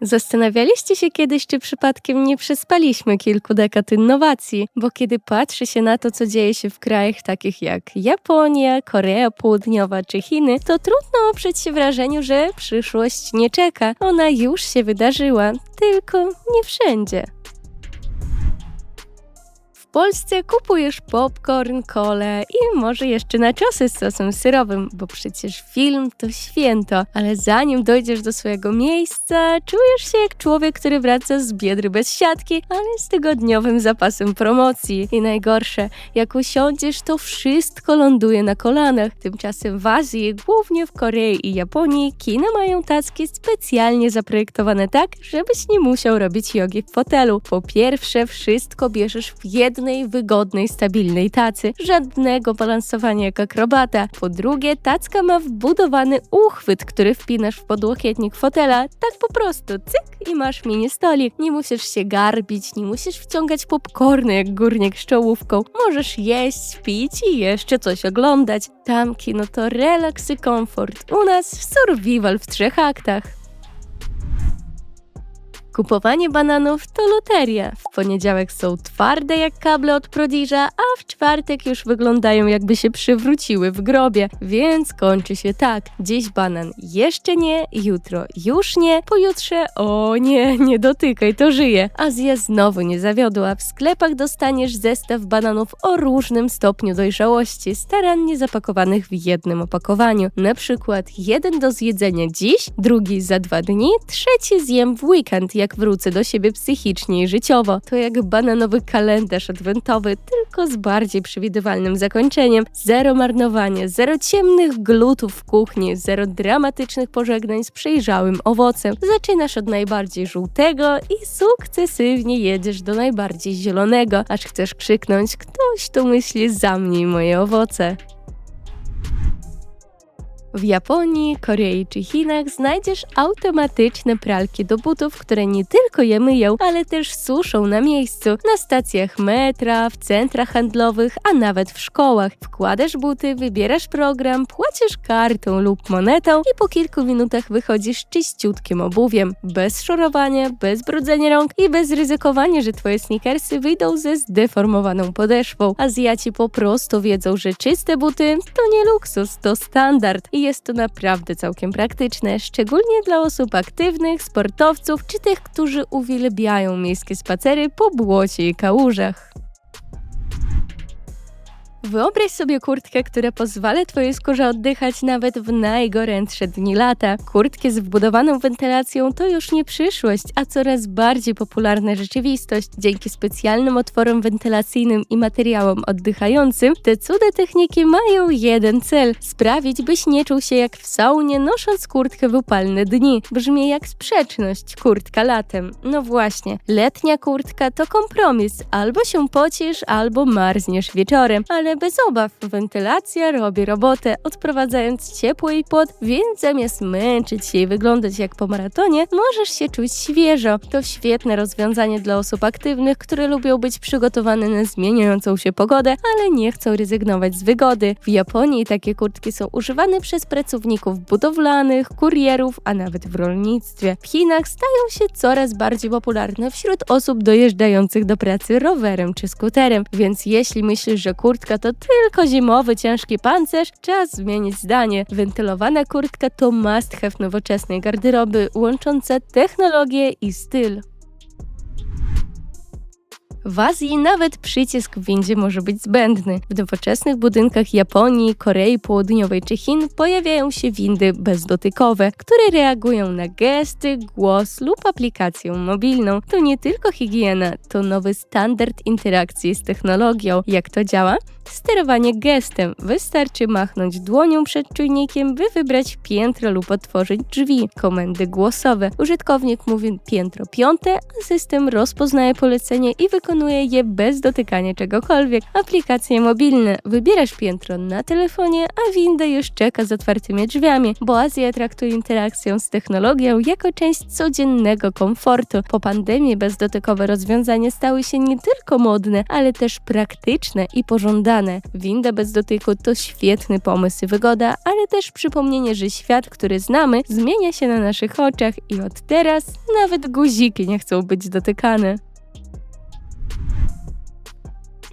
Zastanawialiście się kiedyś, czy przypadkiem nie przespaliśmy kilku dekad innowacji, bo kiedy patrzy się na to, co dzieje się w krajach takich jak Japonia, Korea Południowa czy Chiny, to trudno oprzeć się wrażeniu, że przyszłość nie czeka. Ona już się wydarzyła, tylko nie wszędzie. Polsce kupujesz popcorn, kole i może jeszcze naczosy z sosem syrowym, bo przecież film to święto, ale zanim dojdziesz do swojego miejsca, czujesz się jak człowiek, który wraca z biedry bez siatki, ale z tygodniowym zapasem promocji. I najgorsze, jak usiądziesz, to wszystko ląduje na kolanach. Tymczasem w Azji, głównie w Korei i Japonii, kina mają tacki specjalnie zaprojektowane tak, żebyś nie musiał robić jogi w fotelu. Po pierwsze, wszystko bierzesz w jednym jednej, wygodnej, stabilnej tacy. Żadnego balansowania jak akrobata. Po drugie, tacka ma wbudowany uchwyt, który wpinasz w podłokietnik fotela. Tak po prostu, cyk i masz mini stolik. Nie musisz się garbić, nie musisz wciągać popcorny jak górnik z czołówką. Możesz jeść, pić i jeszcze coś oglądać. Tam kino to relaks i komfort. U nas survival w trzech aktach. Kupowanie bananów to loteria. W poniedziałek są twarde jak kable od Prodiża, a w czwartek już wyglądają jakby się przywróciły w grobie, więc kończy się tak. Dziś banan jeszcze nie, jutro już nie, pojutrze o nie, nie dotykaj, to żyje. Azja znowu nie zawiodła. W sklepach dostaniesz zestaw bananów o różnym stopniu dojrzałości, starannie zapakowanych w jednym opakowaniu. Na przykład jeden do zjedzenia dziś, drugi za dwa dni, trzeci zjem w weekend, jak jak wrócę do siebie psychicznie i życiowo. To jak bananowy kalendarz adwentowy, tylko z bardziej przewidywalnym zakończeniem. Zero marnowania, zero ciemnych glutów w kuchni, zero dramatycznych pożegnań z przejrzałym owocem. Zaczynasz od najbardziej żółtego i sukcesywnie jedziesz do najbardziej zielonego, aż chcesz krzyknąć ktoś tu myśli za mnie moje owoce. W Japonii, Korei czy Chinach znajdziesz automatyczne pralki do butów, które nie tylko je myją, ale też suszą na miejscu, na stacjach metra, w centrach handlowych, a nawet w szkołach. Wkładasz buty, wybierasz program, płacisz kartą lub monetą i po kilku minutach wychodzisz czyściutkim obuwiem, bez szorowania, bez brudzenia rąk i bez ryzykowania, że twoje sneakersy wyjdą ze zdeformowaną podeszwą. Azjaci po prostu wiedzą, że czyste buty to nie luksus, to standard i jest to naprawdę całkiem praktyczne, szczególnie dla osób aktywnych, sportowców czy tych, którzy uwielbiają miejskie spacery po błocie i kałużach. Wyobraź sobie kurtkę, która pozwala Twojej skórze oddychać nawet w najgorętsze dni lata. Kurtki z wbudowaną wentylacją to już nie przyszłość, a coraz bardziej popularna rzeczywistość. Dzięki specjalnym otworom wentylacyjnym i materiałom oddychającym, te cude techniki mają jeden cel – sprawić, byś nie czuł się jak w saunie, nosząc kurtkę w upalne dni. Brzmi jak sprzeczność, kurtka latem. No właśnie, letnia kurtka to kompromis. Albo się pocisz, albo marzniesz wieczorem, ale bez obaw. Wentylacja robi robotę, odprowadzając ciepły pot, więc zamiast męczyć się i wyglądać jak po maratonie, możesz się czuć świeżo. To świetne rozwiązanie dla osób aktywnych, które lubią być przygotowane na zmieniającą się pogodę, ale nie chcą rezygnować z wygody. W Japonii takie kurtki są używane przez pracowników budowlanych, kurierów, a nawet w rolnictwie. W Chinach stają się coraz bardziej popularne wśród osób dojeżdżających do pracy rowerem czy skuterem, więc jeśli myślisz, że kurtka to tylko zimowy, ciężki pancerz, czas zmienić zdanie. Wentylowana kurtka to must have nowoczesnej garderoby, łącząca technologię i styl. W Azji nawet przycisk w windzie może być zbędny. W nowoczesnych budynkach Japonii, Korei Południowej czy Chin pojawiają się windy bezdotykowe, które reagują na gesty, głos lub aplikację mobilną. To nie tylko higiena, to nowy standard interakcji z technologią. Jak to działa? Sterowanie gestem. Wystarczy machnąć dłonią przed czujnikiem, by wybrać piętro lub otworzyć drzwi. Komendy głosowe. Użytkownik mówi piętro piąte, a system rozpoznaje polecenie i wykonuje wykonuje je bez dotykania czegokolwiek. Aplikacje mobilne. Wybierasz piętro na telefonie, a winda już czeka z otwartymi drzwiami, bo Azja traktuje interakcję z technologią jako część codziennego komfortu. Po pandemii bezdotykowe rozwiązania stały się nie tylko modne, ale też praktyczne i pożądane. Winda bez dotyku to świetny pomysł i wygoda, ale też przypomnienie, że świat, który znamy, zmienia się na naszych oczach i od teraz nawet guziki nie chcą być dotykane.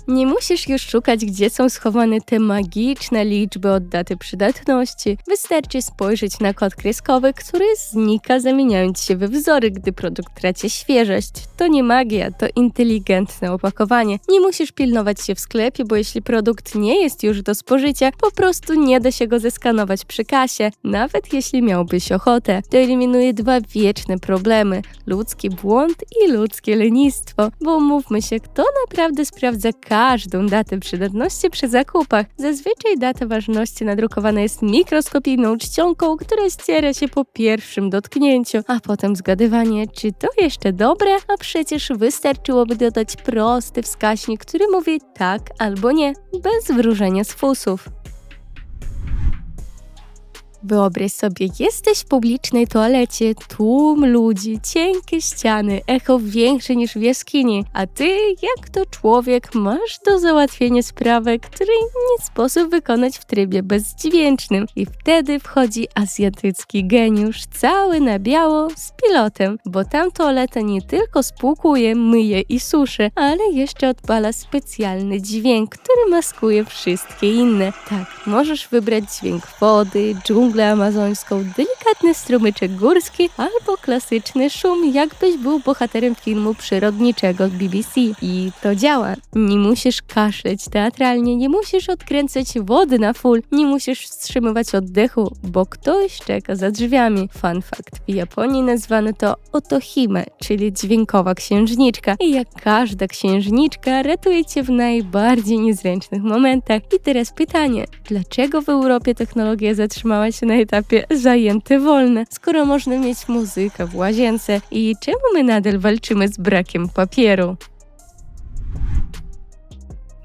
Nie musisz już szukać, gdzie są schowane te magiczne liczby od daty przydatności. Wystarczy spojrzeć na kod kreskowy, który znika, zamieniając się we wzory, gdy produkt traci świeżość. To nie magia, to inteligentne opakowanie. Nie musisz pilnować się w sklepie, bo jeśli produkt nie jest już do spożycia, po prostu nie da się go zeskanować przy kasie, nawet jeśli miałbyś ochotę. To eliminuje dwa wieczne problemy: ludzki błąd i ludzkie lenistwo. Bo umówmy się, kto naprawdę sprawdza każdą datę przydatności przy zakupach. Zazwyczaj data ważności nadrukowana jest mikroskopijną czcionką, która ściera się po pierwszym dotknięciu, a potem zgadywanie, czy to jeszcze dobre, a przecież wystarczyłoby dodać prosty wskaźnik, który mówi tak albo nie, bez wróżenia z fusów. Wyobraź sobie, jesteś w publicznej toalecie, tłum ludzi, cienkie ściany, echo większe niż w jaskini, a ty, jak to człowiek, masz do załatwienia sprawę, której nie sposób wykonać w trybie bezdźwięcznym. I wtedy wchodzi azjatycki geniusz, cały na biało, z pilotem, bo tam toaleta nie tylko spłukuje, myje i suszy, ale jeszcze odpala specjalny dźwięk, który maskuje wszystkie inne. Tak, możesz wybrać dźwięk wody, dżungli, dżunglę amazońską, delikatny strumyczek górski albo klasyczny szum, jakbyś był bohaterem filmu przyrodniczego z BBC. I to działa. Nie musisz kaszleć teatralnie, nie musisz odkręcać wody na full, nie musisz wstrzymywać oddechu, bo ktoś czeka za drzwiami. Fun fact, w Japonii nazwano to otohime, czyli dźwiękowa księżniczka. I jak każda księżniczka ratuje cię w najbardziej niezręcznych momentach. I teraz pytanie, dlaczego w Europie technologia zatrzymała się na etapie zajęte wolne, skoro można mieć muzykę w łazience i czemu my nadal walczymy z brakiem papieru?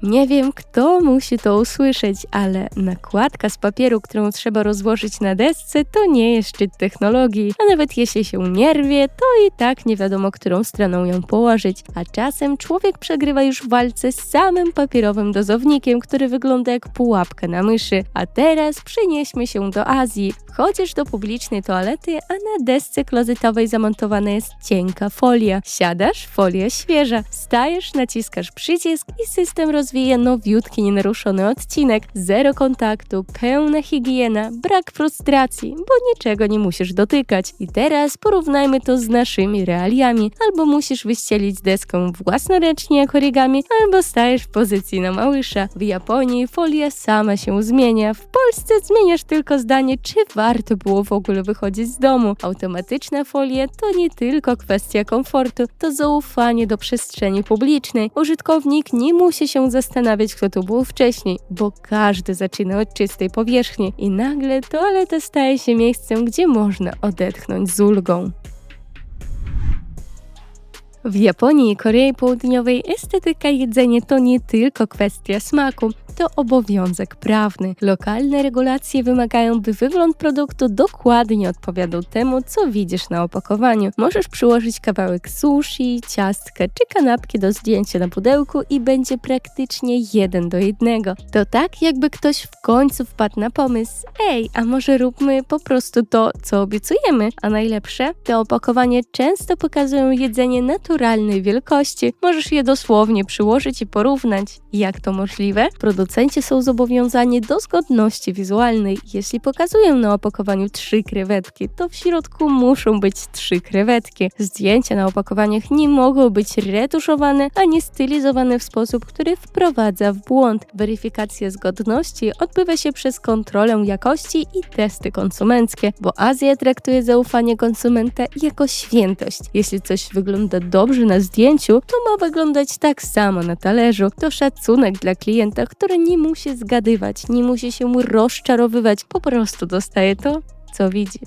Nie wiem, kto musi to usłyszeć, ale nakładka z papieru, którą trzeba rozłożyć na desce, to nie jest szczyt technologii, a nawet jeśli się nie rwie, to i tak nie wiadomo, którą stroną ją położyć. A czasem człowiek przegrywa już w walce z samym papierowym dozownikiem, który wygląda jak pułapka na myszy. A teraz przenieśmy się do Azji. Chodzisz do publicznej toalety, a na desce klozetowej zamontowana jest cienka folia. Siadasz, folia świeża. Stajesz, naciskasz przycisk i system rozwija nowiutki, nienaruszony odcinek. Zero kontaktu, pełna higiena, brak frustracji, bo niczego nie musisz dotykać. I teraz porównajmy to z naszymi realiami. Albo musisz wyścielić deskę własnoręcznie jak origami, albo stajesz w pozycji na małysza. W Japonii folia sama się zmienia. W Polsce zmieniasz tylko zdanie, czy warto było w ogóle wychodzić z domu. Automatyczna folia to nie tylko kwestia komfortu, to zaufanie do przestrzeni publicznej. Użytkownik nie musi się zastanawiać, kto tu był wcześniej, bo każdy zaczyna od czystej powierzchni i nagle toaleta staje się miejscem, gdzie można odetchnąć z ulgą. W Japonii i Korei Południowej estetyka jedzenia to nie tylko kwestia smaku, to obowiązek prawny. Lokalne regulacje wymagają, by wygląd produktu dokładnie odpowiadał temu, co widzisz na opakowaniu. Możesz przyłożyć kawałek sushi, ciastkę czy kanapki do zdjęcia na pudełku i będzie praktycznie jeden do jednego. To tak, jakby ktoś w końcu wpadł na pomysł: ej, a może róbmy po prostu to, co obiecujemy. A najlepsze, te opakowania często pokazują jedzenie naturalnej wielkości. Możesz je dosłownie przyłożyć i porównać. Jak to możliwe? Producenci są zobowiązani do zgodności wizualnej. Jeśli pokazują na opakowaniu trzy krewetki, to w środku muszą być trzy krewetki. Zdjęcia na opakowaniach nie mogą być retuszowane ani stylizowane w sposób, który wprowadza w błąd. Weryfikacja zgodności odbywa się przez kontrolę jakości i testy konsumenckie, bo Azja traktuje zaufanie konsumenta jako świętość. Jeśli coś wygląda dobrze na zdjęciu, to ma wyglądać tak samo na talerzu. To szacunek dla klienta, który nie musi zgadywać, nie musi się mu rozczarowywać, po prostu dostaje to, co widzi.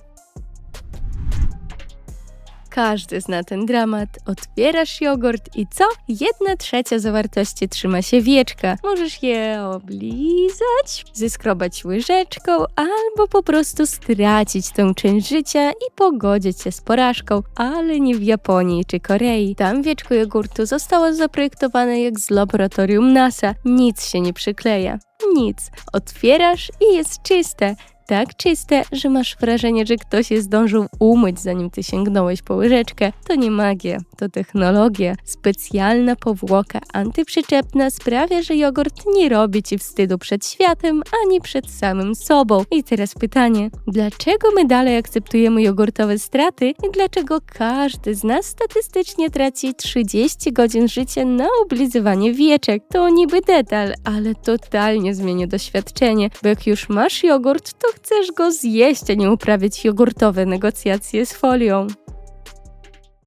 Każdy zna ten dramat. Otwierasz jogurt i co? Jedna trzecia zawartości trzyma się wieczka. Możesz je oblizać, zeskrobać łyżeczką albo po prostu stracić tę część życia i pogodzić się z porażką. Ale nie w Japonii czy Korei. Tam wieczko jogurtu zostało zaprojektowane jak z laboratorium NASA. Nic się nie przykleja. Nic. Otwierasz i jest czyste tak czyste, że masz wrażenie, że ktoś je zdążył umyć, zanim ty sięgnąłeś po łyżeczkę. To nie magia, to technologia. Specjalna powłoka antyprzyczepna sprawia, że jogurt nie robi ci wstydu przed światem, ani przed samym sobą. I teraz pytanie, dlaczego my dalej akceptujemy jogurtowe straty i dlaczego każdy z nas statystycznie traci 30 godzin życia na oblizywanie wieczek? To niby detal, ale totalnie zmienia doświadczenie, bo jak już masz jogurt, to chcesz go zjeść, a nie uprawiać jogurtowe negocjacje z folią.